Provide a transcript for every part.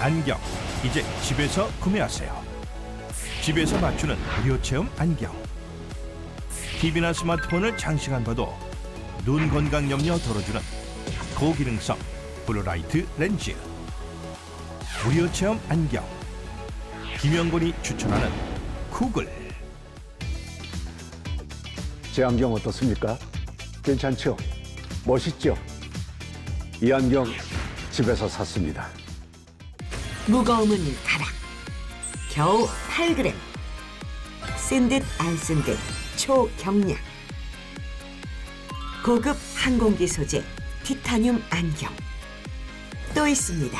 안경 이제 집에서 구매하세요. 집에서 맞추는 무료 체험 안경. TV나 스마트폰을 장시간 봐도 눈 건강 염려 덜어주는 고기능성 블루라이트 렌즈. 무료 체험 안경. 김영곤이 추천하는 구글. 제 안경 어떻습니까? 괜찮죠? 멋있죠? 이 안경 집에서 샀습니다. 무거움은 가라. 겨우 8g. 쓴 듯 안 쓴 듯 초경량. 고급 항공기 소재 티타늄 안경. 또 있습니다.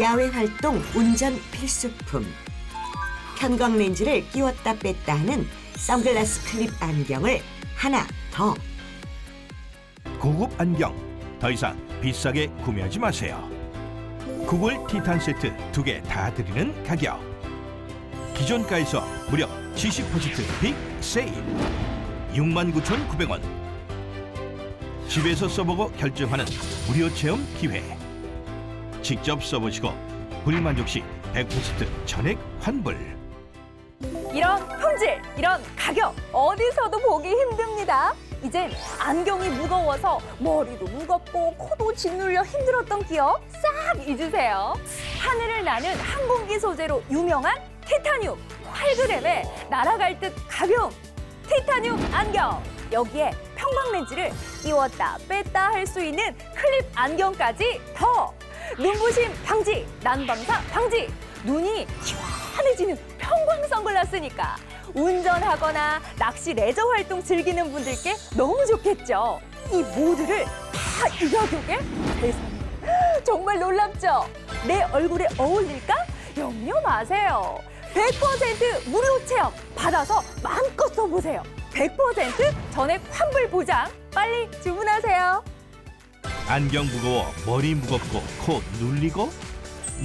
야외 활동 운전 필수품. 편광 렌즈를 끼웠다 뺐다 하는 선글라스 클립 안경을 하나 더. 고급 안경 더 이상 비싸게 구매하지 마세요. 구글 티탄 세트 두 개 다 드리는 가격. 기존가에서 무려 70%빅 세일. 69,900원. 집에서 써보고 결정하는 무료 체험 기회. 직접 써보시고 불만족 시 100% 전액 환불. 이런 품질, 이런 가격 어디서도 보기 힘듭니다. 이젠 안경이 무거워서 머리도 무겁고 코도 짓눌려 힘들었던 기억 싹 잊으세요. 하늘을 나는 항공기 소재로 유명한 티타늄 8g에 날아갈 듯 가벼움 티타늄 안경 여기에 평광 렌즈를 끼웠다 뺐다 할 수 있는 클립 안경까지 더 눈부심 방지 난방사 방지 눈이 환해지는 평광 선글라스니까 운전하거나 낚시 레저 활동 즐기는 분들께 너무 좋겠죠. 이 모두를 다 이 가격에 세상에 정말 놀랍죠? 내 얼굴에 어울릴까? 염려 마세요. 100% 무료 체험 받아서 마음껏 써보세요. 100% 전액 환불 보장 빨리 주문하세요. 안경 무거워 머리 무겁고 코 눌리고?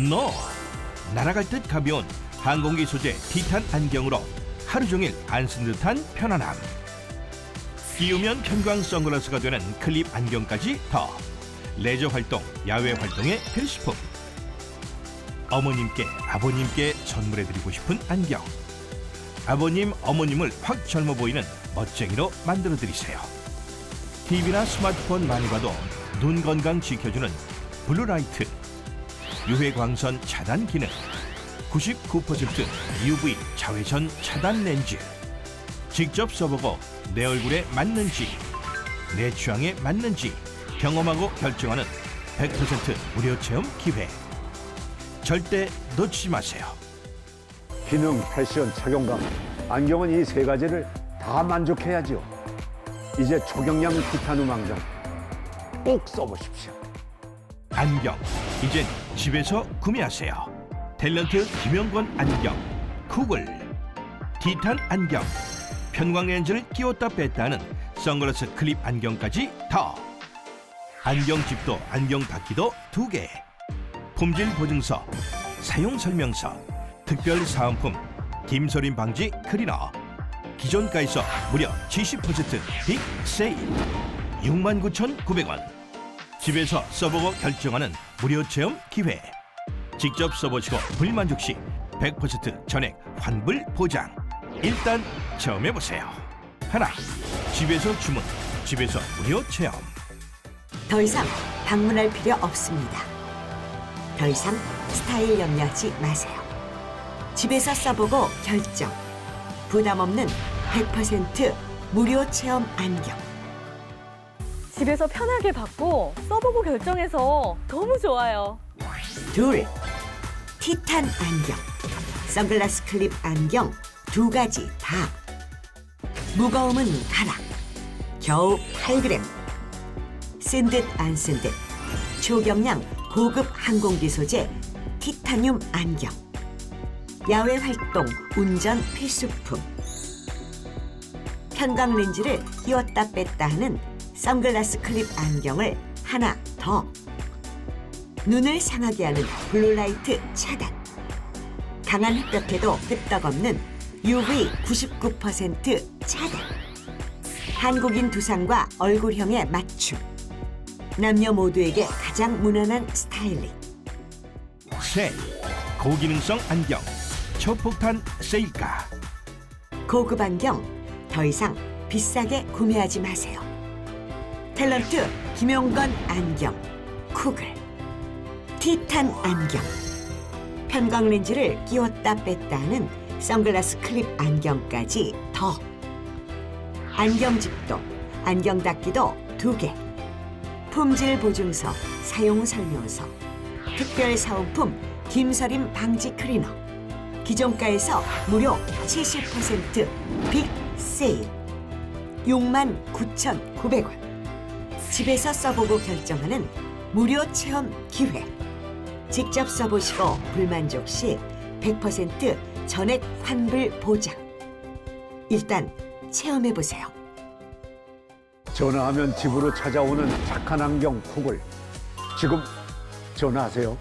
노! 날아갈 듯 가벼운 항공기 소재 티탄 안경으로 하루 종일 안 쓴 듯한 편안함. 끼우면 편광 선글라스가 되는 클립 안경까지 더 레저 활동, 야외 활동의 필수품. 어머님께 아버님께 선물해드리고 싶은 안경. 아버님, 어머님을 확 젊어 보이는 멋쟁이로 만들어드리세요. TV나 스마트폰 많이 봐도 눈 건강 지켜주는 블루라이트 유해 광선 차단 기능 99% UV 자외선 차단 렌즈 직접 써보고 내 얼굴에 맞는지 내 취향에 맞는지 경험하고 결정하는 100% 무료 체험 기회 절대 놓치지 마세요. 기능, 패션, 착용감, 안경은 이 세 가지를 다 만족해야죠. 이제 초경량 티타늄 안경 꼭 써보십시오. 안경 이젠 집에서 구매하세요 탤런트 김영권 안경 구글 티탄 안경 편광 렌즈를 끼웠다 뺐다 하는 선글라스 클립 안경까지 더. 안경집도 안경 닦기도 두 개. 품질 보증서 사용 설명서 특별 사은품 김소림 방지 클리너. 기존가에서 무려 70%빅 세일. 69,900원. 집에서 써보고 결정하는 무료 체험 기회. 직접 써보시고 불만족 시 100% 전액 환불 보장. 일단 체험해 보세요. 하나, 집에서 주문, 집에서 무료 체험. 더 이상 방문할 필요 없습니다. 더 이상 스타일 염려하지 마세요. 집에서 써보고 결정. 부담 없는 100% 무료 체험 안경. 집에서 편하게 받고 써보고 결정해서 너무 좋아요. 둘, 티탄 안경. 선글라스 클립 안경 두 가지 다. 무거움은 가라. 겨우 8g. 쓴 듯 안 쓴 듯. 초경량 고급 항공기 소재 티타늄 안경. 야외 활동 운전 필수품. 편광 렌즈를 끼웠다 뺐다 하는 선글라스 클립 안경을 하나 더. 눈을 상하게 하는 블루라이트 차단. 강한 햇볕에도 끄떡없는 UV 99% 차단. 한국인 두상과 얼굴형에 맞춤. 남녀 모두에게 가장 무난한 스타일링. 셋 고기능성 안경 초폭탄 세일가 고급 안경 더 이상 비싸게 구매하지 마세요. 탤런트 김용건 안경 쿠글 티탄 안경. 편광 렌즈를 끼웠다 뺐다 하는 선글라스 클립 안경까지 더. 안경집도 안경 닦기도 두 개. 품질 보증서 사용 설명서. 특별 사은품 김서림 방지 클리너. 기존가에서 무려 70%빅 세일. 69,900원. 집에서 써보고 결정하는 무료 체험 기회 직접 써보시고 불만족 시 100% 전액 환불 보장. 일단 체험해보세요. 전화하면 집으로 찾아오는 착한 안경 쿡을 지금 전화하세요.